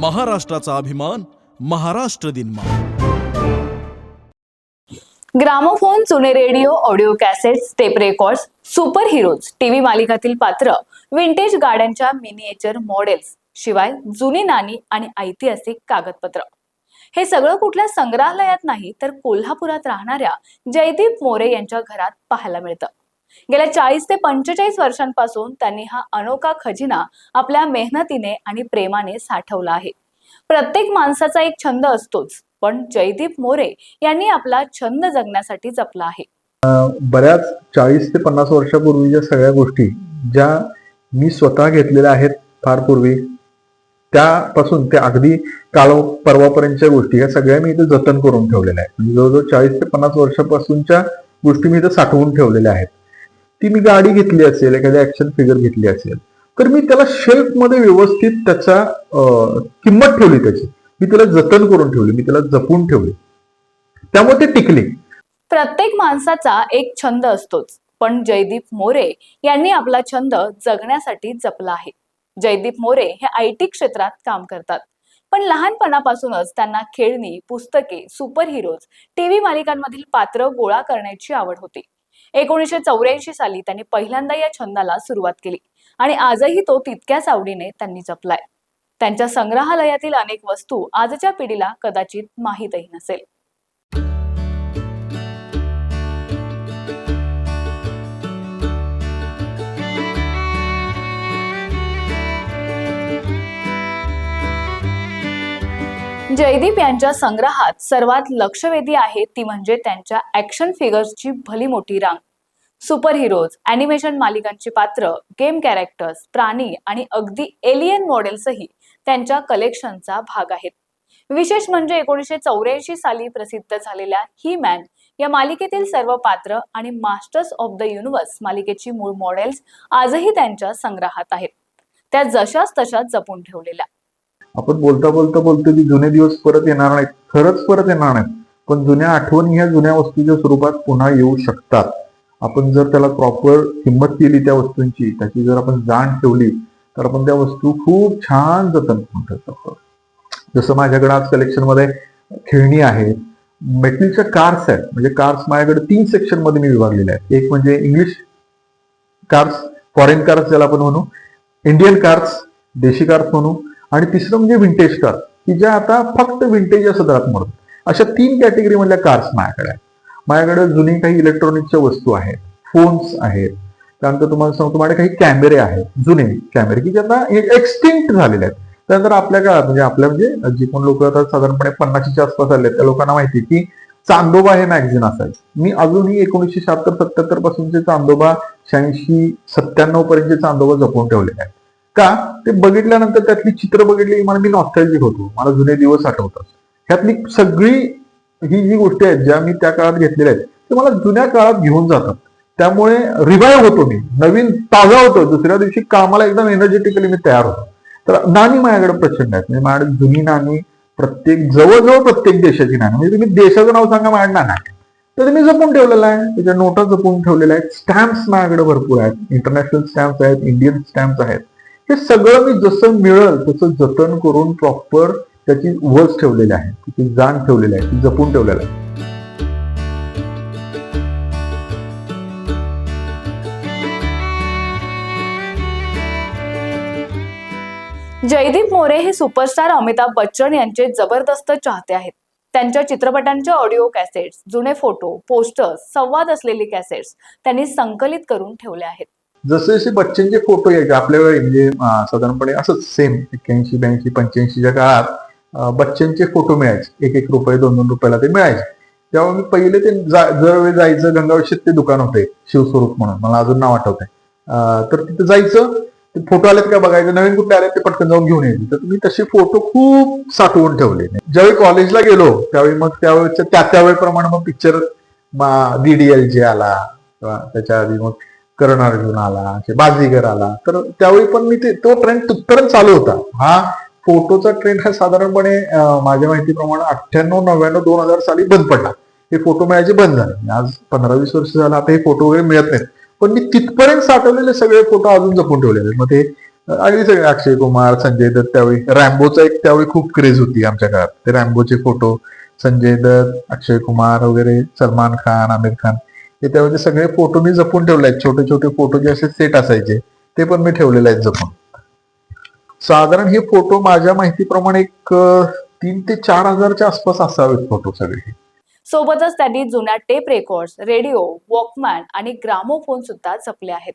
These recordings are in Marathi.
महाराष्ट्राचा अभिमान महाराष्ट्र दिन ग्रामोफोन जुने radio audio cassettes tape records super heroes TV मालिकातील पात्र विंटेज गाड्यांच्या मिनिएचर मॉडेल्स शिवाय जुनी नाणी आणि ऐतिहासिक कागदपत्र. हे सगळं कुठल्या संग्रहालयात नाही तर कोल्हापुरात राहणाऱ्या जयदीप मोरे यांच्या घरात पाहायला मिळतं. गेल्या चाळीस ते पंचेचाळीस वर्षांपासून त्यांनी हा अनोखा खजिना आपल्या मेहनतीने आणि प्रेमाने साठवला आहे. प्रत्येक माणसाचा एक छंद असतोच पण जयदीप मोरे यांनी आपला छंद जगण्यासाठी जपला आहे. बऱ्याच चाळीस ते पन्नास वर्षापूर्वीच्या सगळ्या गोष्टी ज्या मी स्वतः घेतलेल्या आहेत फार पूर्वी त्यापासून ते अगदी काळ परवापर्यंतच्या गोष्टी या सगळ्या मी इथे जतन करून ठेवलेल्या आहेत. म्हणजे जवळजवळ चाळीस ते पन्नास वर्षापासूनच्या गोष्टी मी इथे साठवून ठेवलेल्या आहेत. ती मी गाडी घेतली असेल एखादी ऍक्शन फिगर घेतली असेल तर मी त्याला शेल्फमध्ये व्यवस्थित त्याचा किंमत ठेवली त्याची. मी त्याला जतन करून ठेवली मी त्याला जपून ठेवली. त्यामुळे ते टिकले. प्रत्येक माणसाचा एक छंद असतोच. पण जयदीप मोरे यांनी आपला छंद जगण्यासाठी जपला आहे. जयदीप मोरे हे आय टी क्षेत्रात काम करतात. पण लहानपणापासूनच त्यांना खेळणी पुस्तके सुपर हिरोज टीव्ही मालिकांमधील पात्र गोळा करण्याची आवड होती. एकोणीसशे चौऱ्याऐंशी साली त्यांनी पहिल्यांदा या छंदाला सुरुवात केली. आणि आजही तो तितक्याच आवडीने त्यांनी जपलाय. त्यांच्या संग्रहालयातील अनेक वस्तू आजच्या पिढीला कदाचित माहीतही नसेल. जयदीप यांच्या संग्रहात सर्वात लक्षवेधी आहे ती म्हणजे त्यांच्या ऍक्शन फिगर्सची भली मोठी रांग. सुपर हिरोज अॅनिमेशन मालिकांची पात्र गेम कॅरेक्टर्स प्राणी आणि अगदी एलियन मॉडेल्सही त्यांच्या कलेक्शनचा भाग आहेत. विशेष म्हणजे एकोणीसशे चौऱ्याऐंशी साली प्रसिद्ध झालेल्या ही मॅन या मालिकेतील सर्व पात्र आणि मास्टर्स ऑफ द युनिव्हर्स मालिकेची मूळ मॉडेल्स आजही त्यांच्या संग्रहात आहेत. त्या जशाच तशाच जपून ठेवलेल्या. आपण बोलता बोलता बोलतो की जुने दिवस परत येणार नाहीत. खरंच परत येणार नाहीत. पण जुन्या आठवणी ह्या जुन्या वस्तूच्या स्वरूपात पुन्हा येऊ शकतात. आपण जर त्याला प्रॉपर किंमत केली त्या वस्तूंची त्याची जर आपण जाण ठेवली तर आपण त्या वस्तू खूप छान जतन करून ठेवू शकतो जसं माझ्याकडे आज कलेक्शनमध्ये खेळणी आहेत. मेटलच्या कार्स आहेत. म्हणजे कार्स माझ्याकडे तीन सेक्शनमध्ये मी विभागलेले आहेत. एक म्हणजे इंग्लिश कार्स फॉरेन कार्स ज्याला आपण म्हणू इंडियन कार्स देशी कार्स म्हणू आणि तिसरं म्हणजे विंटेज कार की ज्या आता फक्त विंटेज या सदरात म्हणतात अशा तीन कॅटेगरीमधल्या कार्स माझ्याकडे आहेत. माझ्याकडे जुनी काही इलेक्ट्रॉनिकच्या वस्तू आहेत फोन्स आहेत. त्यानंतर तुम्हाला सांगतो माझ्याकडे काही कॅमेरे आहेत जुने कॅमेरे की जे आता एक्सटिंक्ट झालेले आहेत. त्यानंतर आपल्या काळात म्हणजे आपल्या म्हणजे जे कोण लोक आता साधारणपणे पन्नाशीच्या आसपास आले त्या लोकांना माहिती आहे की चांदोबा हे मॅगझिन असायचं. मी अजूनही एकोणीसशे शहात्तर सत्याहत्तर पासूनचे चांदोबा शहाऐंशी सत्त्याण्णव पर्यंतचे चांदोबा जपून ठेवलेले आहेत. का? ते बघितल्यानंतर त्यातली चित्र बघितली मला मी नॉस्टॅल्जिक होतो. मला जुने दिवस आठवतात. ह्यातली सगळी ही जी गोष्टी आहेत ज्या मी त्या काळात घेतलेल्या आहेत ते मला जुन्या काळात घेऊन जातात. त्यामुळे रिवाईव्ह होतो मी. नवीन ताजा होतो. दुसऱ्या दिवशी कामाला एकदम एनर्जेटिकली मी तयार होतो. तर नाणी माझ्याकडे प्रचंड आहेत. म्हणजे माझ्याकडे जुनी नाणी प्रत्येक जवळजवळ प्रत्येक देशाची नाणी. म्हणजे तुम्ही देशाचं नाव सांगा माझ्या नाणं आहे तर ते मी जपून ठेवलेलं आहे. त्याच्या नोटा जपून ठेवलेल्या आहेत. स्टॅम्प्स माझ्याकडे भरपूर आहेत. इंटरनॅशनल स्टॅम्प्स आहेत. इंडियन स्टॅम्प्स आहेत. हे सगळं मी जसं मिळेल तसं जतन करून प्रॉपर त्याची वच ठेवलेली आहे. त्याची जाण ठेवलेली आहे. ती जपून ठेवलेलं आहे. जयदीप मोरे हे सुपरस्टार अमिताभ बच्चन यांचे जबरदस्त चाहते आहेत. त्यांच्या चित्रपटांचे ऑडिओ कॅसेट्स जुने फोटो पोस्टर्स संवाद असलेले कॅसेट्स त्यांनी संकलित करून ठेवले आहेत. जसे जसे बच्चनचे फोटो यायचे आपल्या वेळी म्हणजे साधारणपणे असंच सेम एक्क्याऐंशी ब्याऐंशी पंच्याऐंशीच्या काळात बच्चनचे फोटो मिळायचे. एक एक रुपये दोन दोन रुपयाला ते मिळायचे. तेव्हा मी पहिले ते जर वेळ जायचं गंगावशीत ते दुकान होते शिवस्वरूप म्हणून. मला अजून नाव आठवत आहे तर तिथे जायचं ते फोटो आलेत का बघायचं नवीन कुठले आले ते पटकन जाऊन घेऊन यायचे. तर मी तसे फोटो खूप साठवून ठेवले. ज्यावेळी कॉलेजला गेलो त्यावेळी मग त्यावेळेच्या त्या त्यावेळेप्रमाणे मग पिक्चर डीडीएल जे आला त्याच्या आधी मग कर्ण अर्जुन आला बाजीगर आला. तर त्यावेळी पण मी ते तो ट्रेंड तिथपर्यंत चालू होता. हा फोटोचा ट्रेंड हा साधारणपणे माझ्या माहितीप्रमाणे अठ्ठ्याण्णव नव्याण्णव दोन हजार साली बंद पडला. हे फोटो मिळायचे बंद झाले. आज पंधरा वीस वर्ष झालं आता हे फोटो वगैरे मिळत नाहीत. पण मी तिथपर्यंत साठवलेले सगळे फोटो अजून जपून ठेवलेले मग ते अगदी सगळे अक्षय कुमार संजय दत्त त्यावेळी रॅम्बोचा एक त्यावेळी खूप क्रेज होती आमच्या काळात. ते रॅम्बोचे फोटो संजय दत्त अक्षय कुमार वगैरे सलमान खान आमिर खान. हे त्यामध्ये सगळे फोटो मी जपून ठेवले आहेत. छोटे छोटे फोटो जे असे सेट असायचे ते पण मी ठेवलेले आहेत जपून. साधारण हे फोटो माझ्या माहितीप्रमाणे एक तीन ते चार हजारच्या आसपास असावेत फोटो सगळे. सोबतच त्यांनी जुन्या टेप रेकॉर्ड्स रेडिओ वॉकमॅन आणि ग्रामोफोन सुद्धा जपले आहेत.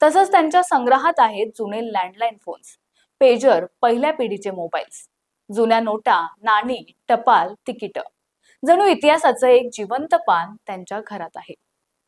तसंच त्यांच्या संग्रहात आहेत जुने लँडलाईन फोन्स पेजर पहिल्या पिढीचे मोबाईल्स जुन्या नोटा नाणी टपाल तिकीट. जणू इतिहासाचं एक जिवंत पान त्यांच्या घरात आहे.